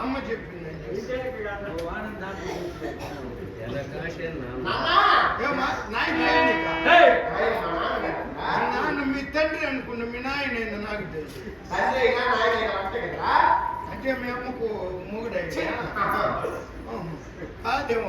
అమ్మ చెప్పిందండి? మీ నాన్న మీ తండ్రి అనుకున్న మీ నాయన నాకు తెలుసు. అంటే మీ అమ్మకు మూగుడైతే కాదేమో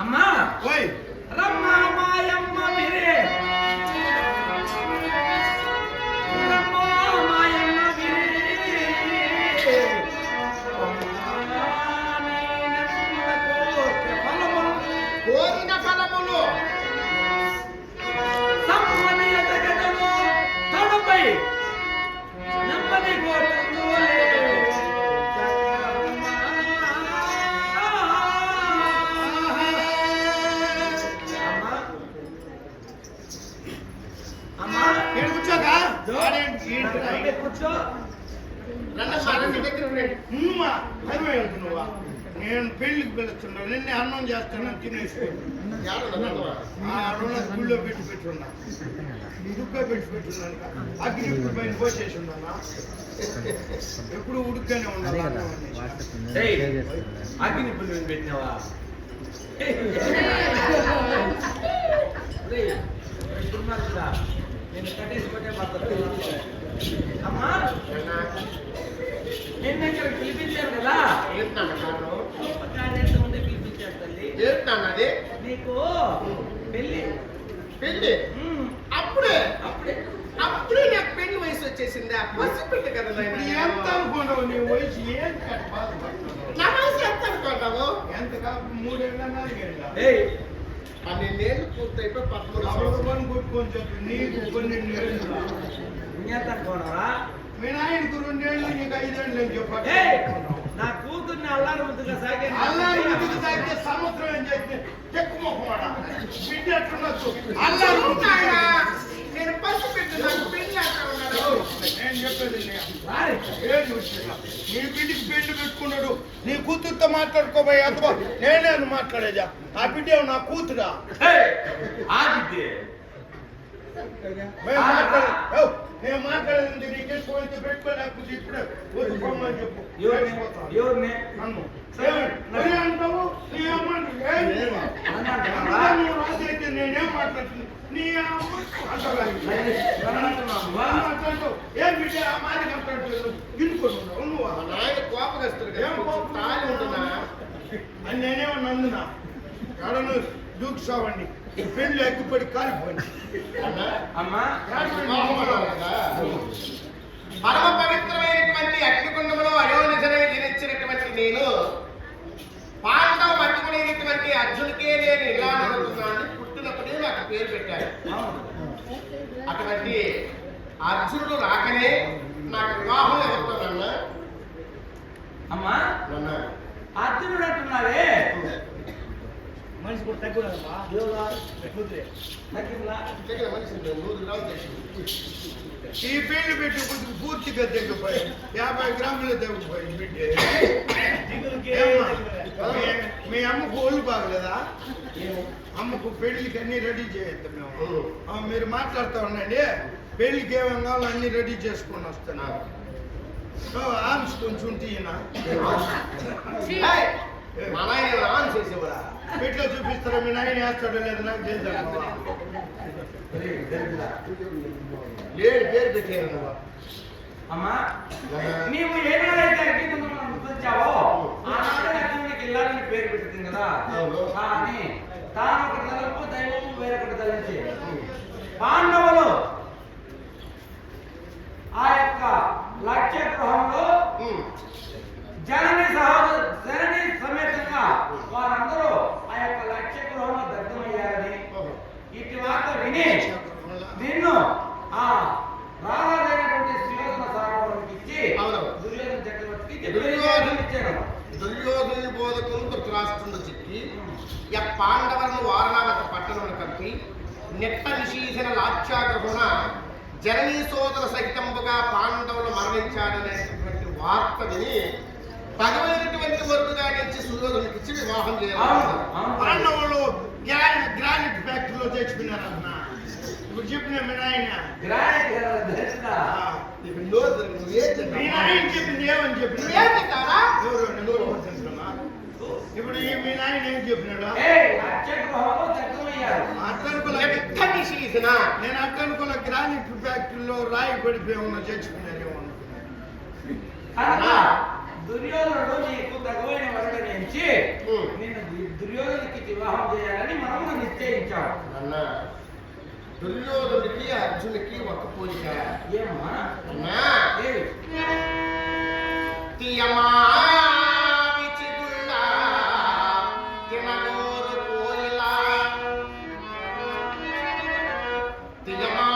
అమ్మా! రమ్మ మాయమ్మ మీరే! నువ్వా? నేను పెళ్ళికి పిలుస్తున్నా నిన్నే అన్నం చేస్తానని తినేసి ఆ రుణ గుళ్ళో పెట్టి పెట్టున్నా ఉడుక్క పెట్టి పెట్టున్నాను అగ్ని ఇప్పుడు పైన పోసేసి ఉన్నానా ఎప్పుడు ఉడుక్కనే ఉండాలి అన్నం అనేసి. ఏయ్, అగ్ని పుల్లు పెట్టినావా కదా? అమ్మా నిన్న ఇక్కడ పిలిపించాను కదా ముందే పిలిపించాను తల్లి నీకు పెళ్ళి. పెళ్ళి అప్పుడే. అప్పుడే అప్పుడే నాకు పెళ్ళి వయసు వచ్చేసిందా? కదా నాయనా. ఇప్పుడు నేను. ఎంత అనుకున్నావు నీ వయసు? ఏం నా వయసు ఎంత అనుకుంటావు ఎంత కాదు? మూడేళ్ళు ఏయ్ పన్నెండేళ్ళు పూర్తయిపోయి పదమూడు కొట్టుకొని చెప్పు నీకు పన్నెండు మీ నాయనకు రెండేళ్ళు నీకు ఐదేళ్ళు అని చెప్పాలి ఏయ్ నా కూతుర్ని అల్లారు ముద్దుగా సాగే అల్లారు ముద్దుకు తాగితే సంవత్సరం ఏం చేస్తే చెక్కు మొహమాడా బిడ్డ ఎట్లుండొచ్చు? అల్లారు ముద్దుకు నాయనా, తాగితే. నేను పసిపెట్టి నాకు పెళ్ళి అంటా ఉన్నాడు నేను చెప్పేది. ఏది వచ్చినా నీ బిడ్డకి పెళ్ళి పెట్టుకున్నాడు. నీ కూతురుతో మాట్లాడుకోబోయే అథవా నేనే మాట్లాడేదా. ఆ బిడ్డ నా కూతురా? మాట్లాడే ఏవ్, నేను మాట్లాడేది నీకు ఎక్కువ అయితే పెట్టుకోలేకపోతే ఇప్పుడే వద్దు చెప్పు. ఎవరిని? నన్ను. అంటావు? నీ అమ్మ? నన్ను నేనేం మాట్లాడుతున్నా నీ అమ్మ అంటావా? నన్ను అంటున్నావా? నన్ను మాట్లాడతావు. ఏం బిడ్డ ఆ మాట నువ్వు నాయన? తాళి ఉంటున్నా అని దూకుసావండి ఎగ్గుపడి కాలిపోయింది అమ్మా పరమ పవిత్రమైనటువంటి అగ్నికుండంలో అయోనిజనై జనిచ్చినటువంటి నేను పాండవ పట్టుకునేటువంటి అర్జునికే నేను ఇలా నడుతున్నాను పుట్టినప్పుడే నాకు పేరు పెట్టారు అవును. అటువంటి అర్జునుడు రాకనే నాకు వివాహం ఎవరితోనన్నా అమ్మా నన్న అర్జునుడు అంటున్నావే మనిషి కూడా తగ్గుదమ్మా దేవుడా, ఈ పెళ్ళి పెట్టి కొంచెం పూర్తిగా తెగిపోయి యాభై గ్రాములు తెగిపోయి బిడ్డ? మీ- అమ్మకు ఒళ్ళు బాగలేదా? అమ్మకు పెళ్ళికి అన్ని రెడీ చేయొద్దు మేము. మీరు మాట్లాడుతూ ఉండండి. పెళ్ళికి కావాలో అన్ని రెడీ చేసుకొని వస్తున్నా. మా నాయన ఆన్ చేసేవారా పెట్లో చూపిస్తారా? మీ నాయన వేస్తాడో లేదు నాకు లేడు పేరు అమ్మా నీవు అగ్నికుండం గుర్తించావో ఆనాడే అర్జునుడికి ఇల్లాలని పేరు పెట్టింది కదా. కానీ తాను ఒకటి తలంపు దైవము వేరొకటి తలంచి. పాండవులు బోధకులు ధృతరాష్ట్రుడు చిక్కి య పాండవులను వారణావత పట్టణమును కప్పి నెట్ట నిషీధన లాక్షాగ్రహున జననీ సోదర సహితంబుగా పాండవులు మరణించాడనేటువంటి వార్త విని భగవైనటువంటి వరుడుగా నుంచి సుయోధునికి ఇచ్చి వివాహం చేయాలి పాండవులు గ్రానైట్ గ్రానైట్ ఫ్యాక్టరీలో తెచ్చుకున్నారన్న ఇప్పుడు చెప్పిన మీ నాయన గ్రానైట్ చెప్పింది ఏమని చెప్పావా? ఇప్పుడు మీ నాయన ఏం చెప్పినాడు? నేను అట్టనుకుల గ్రానైట్ ఫ్యాక్టరీలో రాయి పడిపోయి ఉన్న అనుకున్నాను. కనుక దుర్యోధనుడు నీకు తగువైన వరుడు నుంచి ఉమ్. నిన్ను దు- దుర్యోధనుడికి వివాహం చేయాలని మనము నిశ్చయించాం. అన్న దుర్యోధనుడికి అర్జునుడికి ఒక పోలిక. ఏయ్, తీయమా জামা